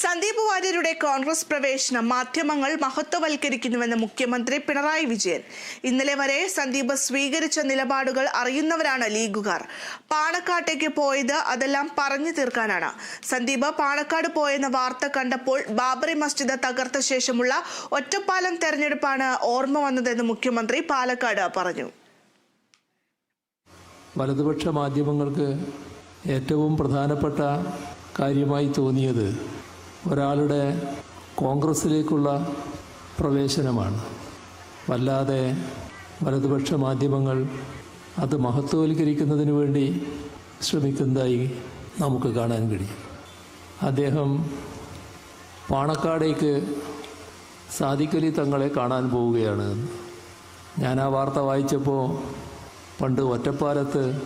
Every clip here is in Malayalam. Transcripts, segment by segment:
സന്ദീപ് വാര്യരുടെ കോൺഗ്രസ് പ്രവേശനം മാധ്യമങ്ങൾ മഹത്വവൽക്കരിക്കുന്നുവെന്ന് മുഖ്യമന്ത്രി പിണറായി വിജയൻ. ഇന്നലെ വരെ സന്ദീപ് സ്വീകരിച്ച നിലപാടുകൾ അറിയുന്നവരാണ് ലീഗുകാർ. പാണക്കാട്ടേക്ക് പോയത് അതെല്ലാം പറഞ്ഞു തീർക്കാനാണ്. സന്ദീപ് പാണക്കാട് പോയെന്ന വാർത്ത കണ്ടപ്പോൾ ബാബറി മസ്ജിദ് തകർത്ത ശേഷമുള്ള ഒറ്റപ്പാലം തെരഞ്ഞെടുപ്പാണ് ഓർമ്മ വന്നതെന്ന് മുഖ്യമന്ത്രി പാലക്കാട് പറഞ്ഞു. വലതുപക്ഷ മാധ്യമങ്ങൾക്ക് ഏറ്റവും പ്രധാനപ്പെട്ട കാര്യമായി തോന്നിയത് ഒരാളുടെ കോൺഗ്രസ്സിലേക്കുള്ള പ്രവേശനമാണ് വല്ലാതെ വലതുപക്ഷ മാധ്യമങ്ങൾ അത് മഹത്വവൽക്കരിക്കുന്നതിന് വേണ്ടി ശ്രമിക്കുന്നതായി നമുക്ക് കാണാൻ കഴിയും അദ്ദേഹം പാണക്കാടേക്ക് സാദിഖലി തങ്ങളെ കാണാൻ പോവുകയാണ്. ഞാൻ ആ വാർത്ത വായിച്ചപ്പോൾ പണ്ട് ഒറ്റപ്പാലത്ത്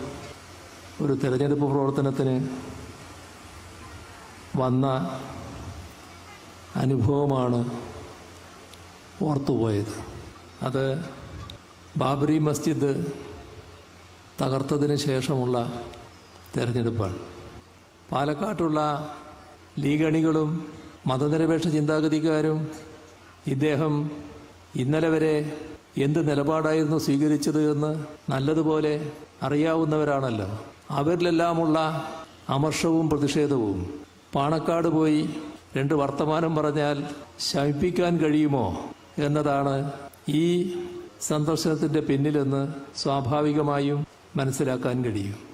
ഒരു തിരഞ്ഞെടുപ്പ് പ്രവർത്തനത്തിന് വന്ന അനുഭവമാണ് ഓർത്തുപോയത്. അത് ബാബറി മസ്ജിദ് തകർത്തതിന് ശേഷമുള്ള തിരഞ്ഞെടുപ്പാണ്. പാലക്കാട്ടുള്ള ലീഗണികളും മതനിരപേക്ഷ ചിന്താഗതിക്കാരും ഇദ്ദേഹം ഇന്നലെ വരെ എന്ത് നിലപാടായിരുന്നു സ്വീകരിച്ചത് എന്ന് നല്ലതുപോലെ അറിയാവുന്നവരാണല്ലോ. അവരിലെല്ലാമുള്ള അമർഷവും പ്രതിഷേധവും. പാണക്കാട് പോയി രണ്ട് വർത്തമാനം പറഞ്ഞാൽ ശമിപ്പിക്കാൻ കഴിയുമോ എന്നതാണ് ഈ സന്ദർശനത്തിന്റെ പിന്നിലെന്ന് സ്വാഭാവികമായും മനസ്സിലാക്കാൻ കഴിയും.